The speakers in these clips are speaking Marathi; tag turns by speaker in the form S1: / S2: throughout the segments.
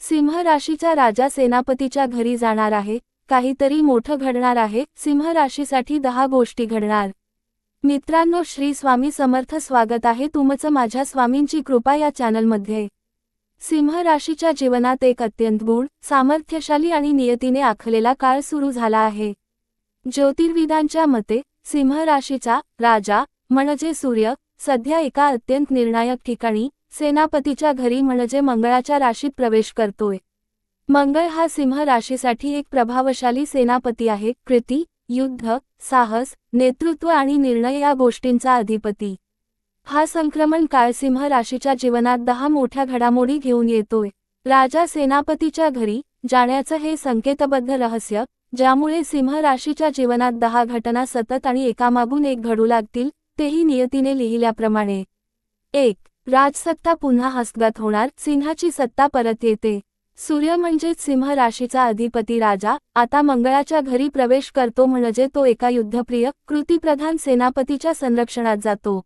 S1: सिंह राशीचा राजा सेनापतीच्या घरी जाणार आहे काहीतरी मोठं घडणार आहे सिंह राशीसाठी दहा गोष्टी घडणार. मित्रांनो श्री स्वामी समर्थ स्वागत आहे तुमचं माझ्या स्वामींची कृपा या चॅनलमध्ये. सिंह राशीच्या जीवनात एक अत्यंत गुण सामर्थ्यशाली आणि नियतीने आखलेला काळ सुरू झाला आहे. ज्योतिर्विदांच्या मते सिंह राशीचा राजा म्हणजे सूर्य सध्या एका अत्यंत निर्णायक ठिकाणी सेनापतीच्या घरी म्हणजे मंगळाच्या राशीत प्रवेश करतोय. मंगळ हा सिंह राशीसाठी एक प्रभावशाली सेनापती आहे. कृती युद्ध साहस नेतृत्व आणि निर्णय या गोष्टींचा अधिपती. हा संक्रमण काळ सिंह राशीच्या जीवनात दहा मोठ्या घडामोडी घेऊन येतोय. राजा सेनापतीच्या घरी जाण्याचं हे संकेतबद्ध रहस्य ज्यामुळे सिंह राशीच्या जीवनात दहा घटना सतत आणि एकामागून एक घडू लागतील तेही नियतीने लिहिल्याप्रमाणे. एक राजसत्ता पुन्हा हस्तगत होणार सिंहाची सत्ता परत येते. सूर्य म्हणजेच सिंह राशीचा अधिपती राजा आता मंगळाच्या घरी प्रवेश करतो म्हणजे तो एका युद्धप्रिय कृतीप्रधान सेनापतीच्या संरक्षणात जातो.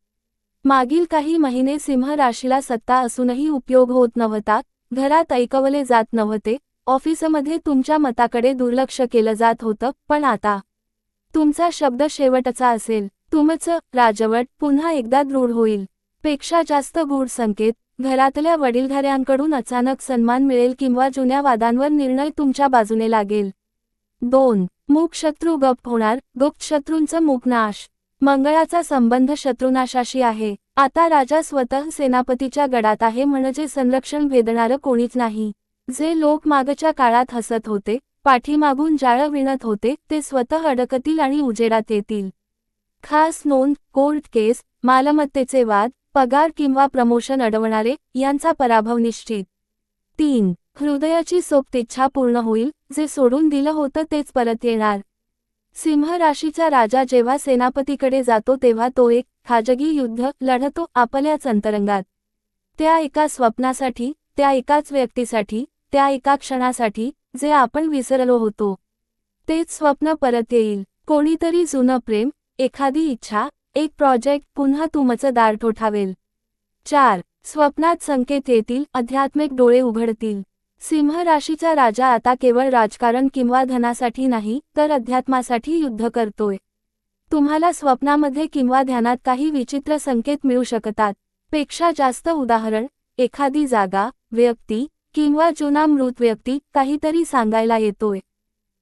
S1: मागील काही महिने सिंह राशीला सत्ता असूनही उपयोग होत नव्हता घरात ऐकवले जात नव्हते ऑफिसमध्ये तुमच्या मताकडे दुर्लक्ष केलं जात होतं पण आता तुमचा शब्द शेवटचा असेल. तुमचं राजवट पुन्हा एकदा दृढ होईल. पेक्षा जास्त गूढ संकेत घरातल्या वडीलधाऱ्यांकडून अचानक सन्मान मिळेल किंवा जुन्या वादांवर निर्णय तुमच्या बाजूने लागेल. दोन मूक शत्रू गप होणार गुप्त शत्रूंचं मूक नाश. मंगळाचा संबंध शत्रुनाशाशी आहे. आता राजा स्वतः सेनापतीच्या गडात आहे म्हणजे संरक्षण भेदणारं कोणीच नाही. जे लोक मागच्या काळात हसत होते पाठीमागून जाळं विणत होते ते स्वतः अडकतील आणि उजेडात येतील. खास नोंद कोर्ट केस मालमत्तेचे वाद पगार किंवा प्रमोशन अडवणारे यांचा पराभव निश्चित. तीन हृदयाची सोप्त इच्छा पूर्ण होईल जे सोडून दिलं होतं तेच परत येणार. सिंह राशीचा राजा जेव्हा सेनापतीकडे जातो तेव्हा तो एक खाजगी युद्ध लढतो आपल्याच अंतरंगात. त्या एका स्वप्नासाठी त्या एकाच व्यक्तीसाठी त्या एका क्षणासाठी जे आपण विसरलो होतो. तेच स्वप्न परत येईल. कोणीतरी जुनं प्रेम एखादी इच्छा एक प्रोजेक्ट पुन्हा तुमचं दार ठोठावेल. चार स्वप्नात संकेत येतील आध्यात्मिक डोळे उघडतील. सिंह राशीचा राजा आता केवळ राजकारण किंवा धनासाठी नाही तर अध्यात्मासाठी युद्ध करतोय. तुम्हाला स्वप्नामध्ये किंवा ध्यानात काही विचित्र संकेत मिळू शकतात. पेक्षा जास्त उदाहरण एखादी जागा व्यक्ती किंवा जुना मृत व्यक्ती काहीतरी सांगायला येतोय.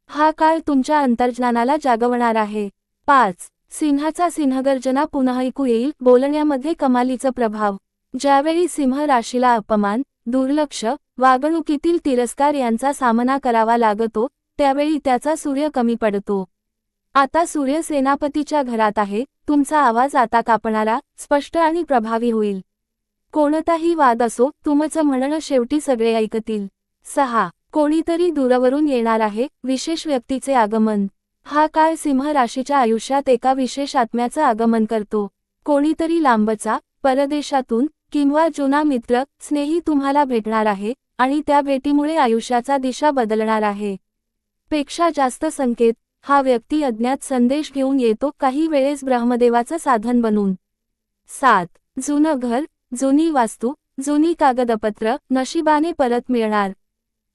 S1: हा काळ तुमच्या अंतर्ज्ञानाला जागवणार आहे. पाच सिंहाचा सिंहगर्जना पुन्हा ऐकू येईल बोलण्यामध्ये कमालीचा प्रभाव. ज्यावेळी सिंह राशीला अपमान दुर्लक्ष वागणुकीतील तिरस्कार यांचा सामना करावा लागतो त्यावेळी त्याचा सूर्य कमी पडतो. आता सूर्य सेनापतीच्या घरात आहे तुमचा आवाज आता कापणारा स्पष्ट आणि प्रभावी होईल. कोणताही वाद असो तुमचं म्हणणं शेवटी सगळे ऐकतील. सहा. कोणीतरी दूरवरून येणार आहे विशेष व्यक्तीचे आगमन. हा काळ सिंह राशीच्या आयुष्यात एका विशेष आत्म्याचं आगमन करतो. कोणीतरी लांबचा परदेशातून किंवा जुना मित्र स्नेही तुम्हाला भेटणार आहे आणि त्या भेटीमुळे आयुष्याचा दिशा बदलणार आहे. पेक्षा जास्त संकेत हा व्यक्ती अज्ञात संदेश घेऊन येतो काही वेळेस ब्रह्मदेवाचं साधन बनून. सात. जुनं घर जुनी वास्तू जुनी कागदपत्र नशिबाने परत मिळणार.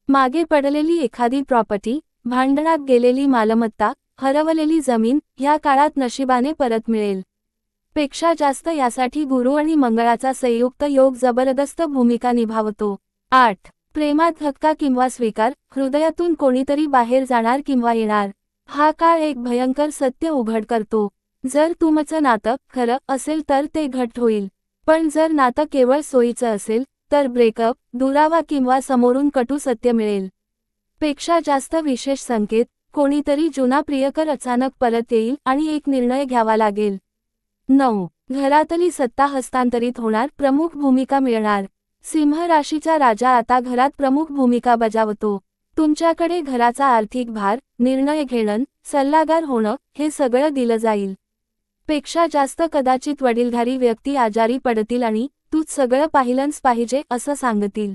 S1: मागे पडलेली एखादी प्रॉपर्टी भांडणात गेलेली मालमत्ता हरवलेली जमीन ह्या काळात नशिबाने परत मिळेल. पेक्षा जास्त यासाठी गुरु आणि मंगळाचा संयुक्त योग जबरदस्त भूमिका निभावतो. आठ. प्रेमात धक्का किंवा स्वीकार हृदयातून कोणीतरी बाहेर जाणार किंवा येणार. हा काळ एक भयंकर सत्य उघड करतो. जर तुमचं नातं खरं असेल तर ते घट्ट होईल. पण जर नातं केवळ सोयीचं असेल तर ब्रेकअप दुरावा किंवा समोरून कटू सत्य मिळेल. पेक्षा जास्त विशेष संकेत कोणीतरी जुना प्रियकर अचानक परत येईल आणि एक निर्णय घ्यावा लागेल. नऊ. घरातली सत्ता हस्तांतरित होणार प्रमुख भूमिका मिळणार. सिंह राशीचा राजा आता घरात प्रमुख भूमिका बजावतो. तुमच्याकडे घराचा आर्थिक भार निर्णय घेणं सल्लागार होणं हे सगळं दिलं जाईल. पेक्षा जास्त कदाचित वडीलधारी व्यक्ती आजारी पडतील आणि तूच सगळं पाहिलंच पाहिजे असं सांगतील.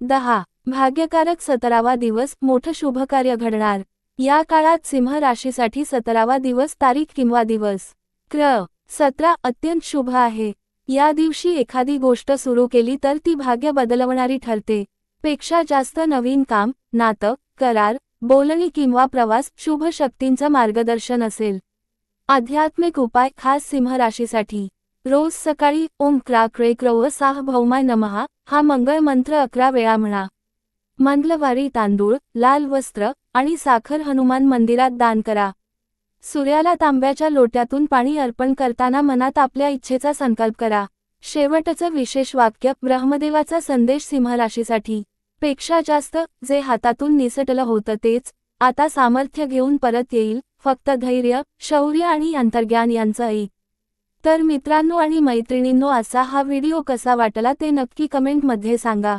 S1: दहा. भाग्यकारक सतरावा दिवस मोठं शुभकार्य घडणार. या काळात सिंह राशीसाठी सतरावा दिवस तारीख किंवा दिवस. क्र. सतरा अत्यंत शुभ आहे. या दिवशी एखादी गोष्ट सुरू केली तर ती भाग्य बदलवणारी ठरते. पेक्षा जास्त नवीन काम नातं करार बोलणी किंवा प्रवास शुभ शक्तींचं मार्गदर्शन असेल. आध्यात्मिक उपाय खास सिंह राशीसाठी. रोज सकाळी ओम क्रा क्रे क्रव साह भौमाय नमहा हा मंगळ मंत्र अकरा वेळा म्हणा. मंगळवारी तांदूळ लाल वस्त्र आणि साखर हनुमान मंदिरात दान करा. सूर्याला तांब्याच्या लोट्यातून पाणी अर्पण करताना मनात आपल्या इच्छेचा संकल्प करा. शेवटचं विशेष वाक्य ब्रह्मदेवाचा संदेश सिंह राशीसाठी पेक्षा जास्त जे हातातून निसटलं होतं तेच. आता सामर्थ्य घेऊन परत येईल फक्त धैर्य शौर्य आणि अंतर्ज्ञान यांचं ऐक. तर मित्रांनो आणि मैत्रिणींनो असा हा व्हिडिओ कसा वाटला ते नक्की कमेंटमध्ये सांगा.